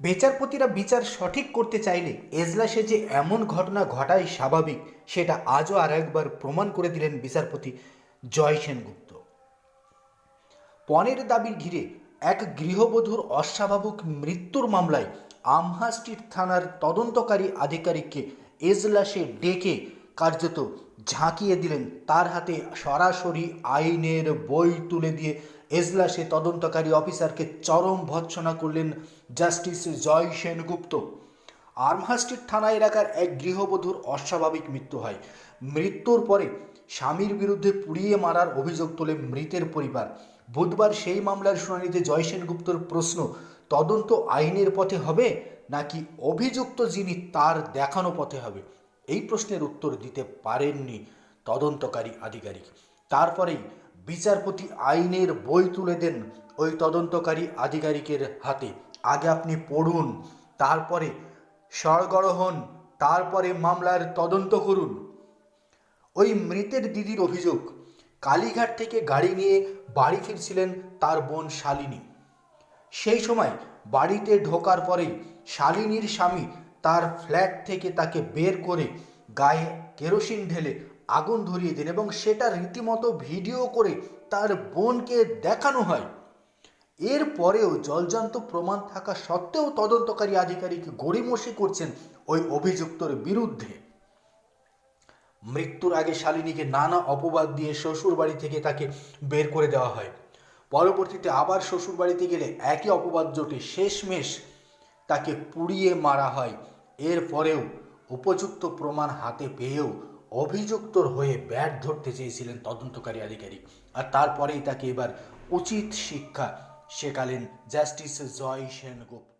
বিচারপতিরা বিচার সঠিক করতে চাইলে এজলাসে যে এমন ঘটনা ঘটাই স্বাভাবিক, সেটা আজও আর একবার প্রমাণ করে দিলেন বিচারপতি জয় সেনগুপ্ত। পণের দাবির ঘিরে এক গৃহবধূর অস্বাভাবিক মৃত্যুর মামলায় আমহা স্ট্রিট থানার তদন্তকারী আধিকারিককে এজলাসে ডেকে কার্যত ঝাঁকিয়ে দিলেন। তার হাতে সরাসরি আইনের বই তুলে দিয়ে এজলাসে তদন্তকারী অফিসারকে চরম ভৎসনা করলেন জাস্টিস জয় সেনগুপ্ত। আর্মহাস্ট্রিট থানা এলাকার এক গৃহবধূর অস্বাভাবিক মৃত্যু হয়। মৃত্যুর পরে স্বামীর বিরুদ্ধে পুড়িয়ে মারার অভিযোগ তোলে মৃতের পরিবার। বুধবার সেই মামলার শুনানিতে জয় সেনগুপ্তর প্রশ্ন, তদন্ত আইনের পথে হবে নাকি অভিযুক্ত যিনি তার দেখানো পথে হবে? এই প্রশ্নের উত্তর দিতে পারেননি তদন্তকারী আধিকারিক। তারপরেই বিচারপতি আইনের বই তুলে দেন ওই তদন্তকারী আধিকারিকের হাতে। আগে আপনি পড়ুন, তারপরে সরগড় হন, তারপরে মামলার তদন্ত করুন। ওই মৃতের দিদির অভিযোগ, কালীঘাট থেকে গাড়ি নিয়ে বাড়ি ফিরছিলেন তার বোন শালিনী। সেই সময় বাড়িতে ঢোকার পরেই শালিনীর স্বামী তার ফ্ল্যাট থেকে তাকে বের করে গায়ে কেরোসিন ঢেলে আগুন ধরিয়ে দেন এবং সেটা রীতিমতো ভিডিও করে তার বোনকে দেখানো হয়। এর পরেও জলজান্ত প্রমাণ থাকা সত্ত্বেও তদন্তকারী আধিকারিক গড়িমসি করছেন ওই অভিযুক্তর বিরুদ্ধে। মৃত্যুর আগে শালিনীকে নানা অপবাদ দিয়ে শ্বশুর বাড়ি থেকে তাকে বের করে দেওয়া হয়। পরবর্তীতে আবার শ্বশুর বাড়িতে গেলে একই অপবাদ জোটে শেষমেশ তাকে পুড়িয়ে মারা হয়। এরপরেও উপযুক্ত প্রমাণ হাতে পেয়েও অভিযুক্তর হয়ে ব্যাট ধরতে চেয়েছিলেন তদন্তকারী আধিকারিক। আর তারপরেই তাকে এবার উচিত শিক্ষা শেখালেন জাস্টিস জয় সেনগুপ্ত।